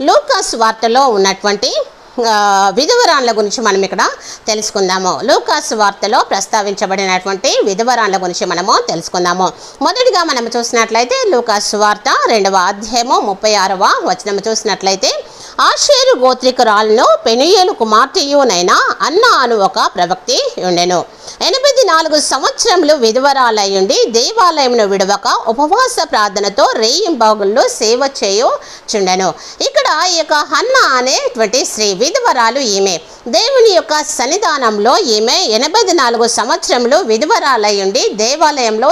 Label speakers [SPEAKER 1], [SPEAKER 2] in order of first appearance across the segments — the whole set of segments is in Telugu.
[SPEAKER 1] లూకాస్ వార్తలో ఉన్నటువంటి విధవరాన్ల గురించి మనం ఇక్కడ తెలుసుకుందాము. లూకాస్ వార్తలో ప్రస్తావించబడినటువంటి విధవరాన్ల గురించి మనము తెలుసుకుందాము. మొదటిగా మనం చూసినట్లయితే లూకాస్ వార్త రెండవ అధ్యాయము ముప్పై ఆరవ వచనం చూసినట్లయితే ఆషేరు గోత్రికురాలను పెనుయేలు కుమార్తెయునైనా అన్న అను ఒక ప్రవక్తి ఉండెను. ఎనిమిది నాలుగు సంవత్సరంలో విధవరాలయ్యుండి దేవాలయంను విడవక ఉపవాస ప్రార్థనతో రేయింబాగుల్లో సేవ చేయుచుండెను. ఇక్కడ ఈ యొక్క హన్న అనేటువంటి స్త్రీ విధవరాలు ఈమె. దేవుని యొక్క సన్నిధానంలో ఈమె ఎనభై నాలుగు సంవత్సరంలో విధవరాలయ్యుండి దేవాలయంలో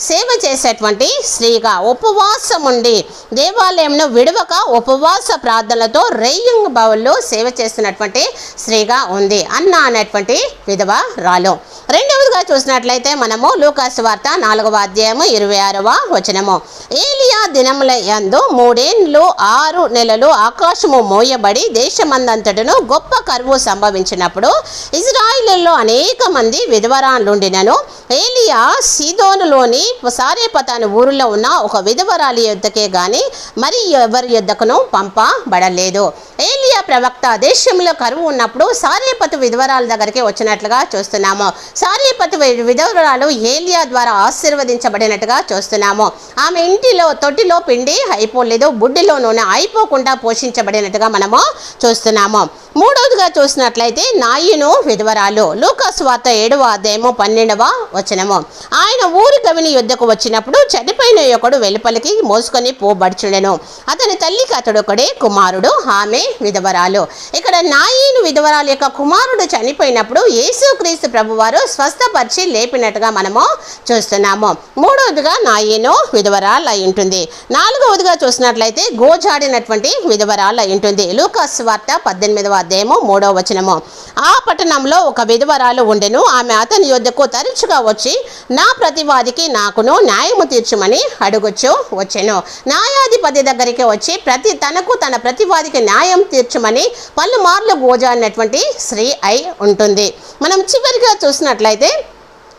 [SPEAKER 1] సేవ చేసేటువంటి స్త్రీగా ఉపవాసం ఉండి దేవాలయంను విడవక ఉపవాస ప్రార్థనలతో రేయింగ్ బౌల్లో సేవ చేస్తున్నటువంటి స్త్రీగా ఉంది. అన్న అనేటువంటి విధవరాలు. రెండవదిగా చూసినట్లయితే మనము లూకాసు వార్త నాలుగవ అధ్యాయము ఇరవై ఆరవ వచనము. ఏలియా దినముల యందు మూడేండ్లు ఆరు నెలలు ఆకాశము మోయబడి దేశమందంతటను గొప్ప కరువు సంభవించినప్పుడు ఇజ్రాయిల్లో అనేక మంది విధవరాలుండినను ఏలియా సీదోనులోని సారేపత ఊరిలో ఉన్న ఒక విధవరాలి యుద్ధకే గాని మరి ఎవరి యుద్ధకును పంపబడలేదు. ఏలియా ప్రవక్త దేశంలో కరువు ఉన్నప్పుడు సారేపతి విధవరాల దగ్గరికి వచ్చినట్లుగా చూస్తున్నాము. సారేపతి విధవరాలు ఏలియా ద్వారా ఆశీర్వదించబడినట్టుగా చూస్తున్నాము. ఆమె ఇంటిలో తొట్టిలో పిండి అయిపోలేదు. బుడ్డిలో నూనె అయిపోకుండా పోషించబడినట్టుగా మనము చూస్తున్నాము. మూడవదిగా చూసినట్లయితే నాయును విధవరాలు. లూకాస్ వార్త ఏడవ అధ్యాయము పన్నెండవ వచనము. ఆయన ఊరి గవిని యుద్ధకు వచ్చినప్పుడు చనిపోయిన ఒకడు వెలుపలికి మోసుకొని పోబడుచుండెను. అతని తల్లికి అతడు ఒకడే కుమారుడు ఆమె విధవరాలు. ఇక్కడ నాయీను విధవరాలు యొక్క కుమారుడు చనిపోయినప్పుడు యేసుక్రీస్తు ప్రభువారు స్వస్థపరిచి లేపినట్టుగా మనము చూస్తున్నాము. మూడవదిగా నాయీను విధవరాలు అయి ఉంటుంది. నాలుగవదిగా చూసినట్లయితే గోజాడినటువంటి విధవరాలు అయి ఉంటుంది. లూకాస్ వార్త పద్దెనిమిదవ అధ్యాయము మూడవ వచనము. ఆ పట్టణంలో ఒక విధవరాలు ఉండెను. ఆమె అతని యొద్దకు తరచుగా వచ్చి నా ప్రతివాదికి నాకును న్యాయము తీర్చుమని అడుగుచు వచ్చెను. న్యాయాధిపతి దగ్గరికి వచ్చి ప్రతి తనకు తన ప్రతివాదికి న్యాయం తీర్చుమని పలుమార్లు గోజాడినటువంటి స్త్రీ అయి ఉంటుంది. మనం చివరిగా చూసినట్లయితే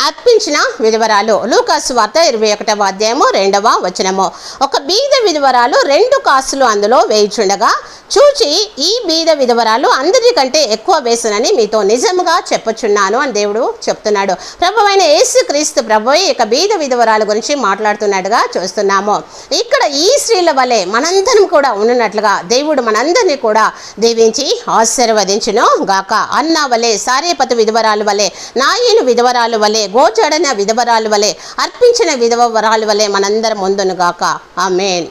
[SPEAKER 1] అర్పించిన విధవరాలు. లూకాసు వార్త ఇరవై ఒకటవ అధ్యాయము రెండవ వచనము. ఒక బీద విధవరాలు రెండు కాసులు అందులో వేయిచుండగా చూచి ఈ బీద విధవరాలు అందరికంటే ఎక్కువ వేసనని మీతో నిజముగా చెప్పుచున్నాను అని దేవుడు చెప్తున్నాడు. ప్రభు అయిన యేసు క్రీస్తు ప్రభు ఇక బీద విధవరాల గురించి మాట్లాడుతున్నట్టుగా చూస్తున్నాము. ఇక్కడ ఈ స్త్రీల వలె మనందరం కూడా ఉన్నట్లుగా దేవుడు మనందరినీ కూడా దీవించి ఆశీర్వదించును గాక. అన్న వలె సారేపతి విధవరాలు వలె నాయను విధవరాలు వలె గోచడన విధవరాలు వలె అర్పించిన విధవరాలు వలె మనందరం ముందును గాక ఆమెన్.